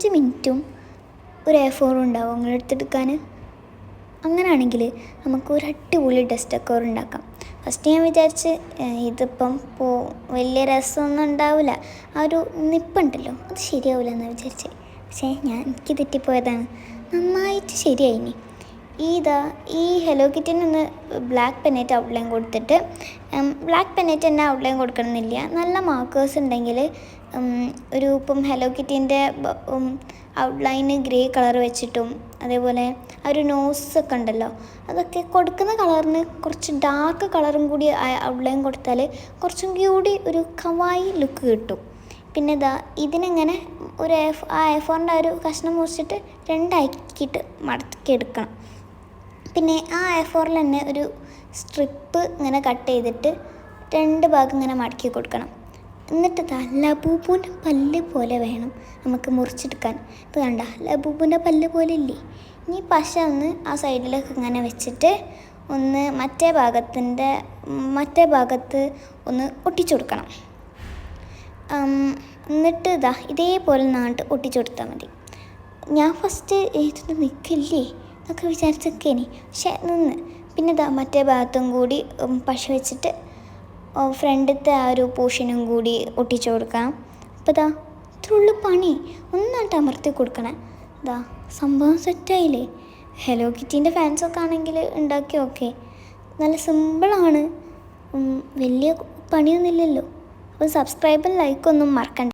അഞ്ച് മിനിറ്റും ഒരു എ ഫോറും ഉണ്ടാവും നിങ്ങൾ എടുത്തെടുക്കാൻ. അങ്ങനെയാണെങ്കിൽ നമുക്ക് ഒരു അടിപൊളി ഡസ്റ്റ് ഡെക്കോർ ഉണ്ടാക്കാം. ഫസ്റ്റ് ഞാൻ വിചാരിച്ച് ഇതിപ്പം പോ വലിയ രസമൊന്നും ഉണ്ടാവില്ല. ആ ഒരു നിപ്പുണ്ടല്ലോ അത് ശരിയാവില്ല എന്ന് വിചാരിച്ചത് പക്ഷേ ഞാൻ എനിക്ക് തെറ്റിപ്പോയതാണ്. നന്നായിട്ട് ശരിയായിനി ഇതാ ഈ ഹെലോ കിറ്റിന് ഒന്ന് ബ്ലാക്ക് പെന്നേറ്റ് ഔട്ട്ലൈൻ കൊടുത്തിട്ട് ബ്ലാക്ക് പെന്നേറ്റ് തന്നെ ഔട്ട്ലൈൻ കൊടുക്കണമെന്നില്ല. നല്ല മാർക്കേഴ്സ് ഉണ്ടെങ്കിൽ ഒരു ഇപ്പം ഹെലോ കിറ്റിന്റെ ഔട്ട്ലൈന് ഗ്രേ കളർ വെച്ചിട്ടും അതേപോലെ ആ ഒരു നോസ് ഒക്കെ ഉണ്ടല്ലോ അതൊക്കെ കൊടുക്കുന്ന കളറിന് കുറച്ച് ഡാർക്ക് കളറും കൂടി ഔട്ട്ലൈൻ കൊടുത്താൽ കുറച്ചും കൂടി ഒരു കവായി ലുക്ക് കിട്ടും. പിന്നെ ഇതാ ഇതിനെങ്ങനെ ഒരു എഫ് ആ എഫോറിന്റെ ഫോറിന്റെ ഒരു കഷ്ണം മുറിച്ചിട്ട് രണ്ടാക്കിയിട്ട് മടക്കി എടുക്കണം പിന്നെ ആ എ ഫോറിൽ തന്നെ ഒരു സ്ട്രിപ്പ് ഇങ്ങനെ കട്ട് ചെയ്തിട്ട് രണ്ട് ഭാഗം ഇങ്ങനെ മടക്കി കൊടുക്കണം. എന്നിട്ട് ദാ ലബൂബൂന്റെ പല്ല് പോലെ വേണം നമുക്ക് മുറിച്ചെടുക്കാൻ. ഇത് കണ്ട ലബൂബൂന്റെ പല്ല് പോലെ ഇല്ലേ? ഇനി പശ ഒന്ന് ആ സൈഡിലൊക്കെ ഇങ്ങനെ വെച്ചിട്ട് ഒന്ന് മറ്റേ ഭാഗത്തിന്റെ മറ്റേ ഭാഗത്ത് ഒന്ന് ഒട്ടിച്ചു കൊടുക്കണം. എന്നിട്ട് ഇതാ ഇതേപോലെ നാട്ട് ഒട്ടിച്ചു കൊടുത്താൽ മതി. ഞാൻ ഫസ്റ്റ് ഇതൊന്നും നിൽക്കില്ലേ? എന്നൊക്കെ വിചാരിച്ചൊക്കേനി പക്ഷെ നിന്ന്. പിന്നെ ഇതാ മറ്റേ ഭാഗത്തും കൂടി പശ വെച്ചിട്ട് ഫ്രണ്ടിലത്തെ ആ ഒരു പോഷനും കൂടി ഒട്ടിച്ചു കൊടുക്കാം അപ്പോൾ ഇതാ ഇത്രയുള്ള പണി. ഒന്നായിട്ട് അമർത്തി കൊടുക്കണേ. ഇതാ സംഭവം സെറ്റായില്ലേ? ഹലോ കിറ്റീന്റെ ഫാൻസൊക്കെ ആണെങ്കിൽ ഉണ്ടാക്കി ഓക്കെ നല്ല സിമ്പിളാണ്. വലിയ പണിയൊന്നുമില്ലല്ലോ. അപ്പോൾ സബ്സ്ക്രൈബും ലൈക്കൊന്നും മറക്കണ്ട.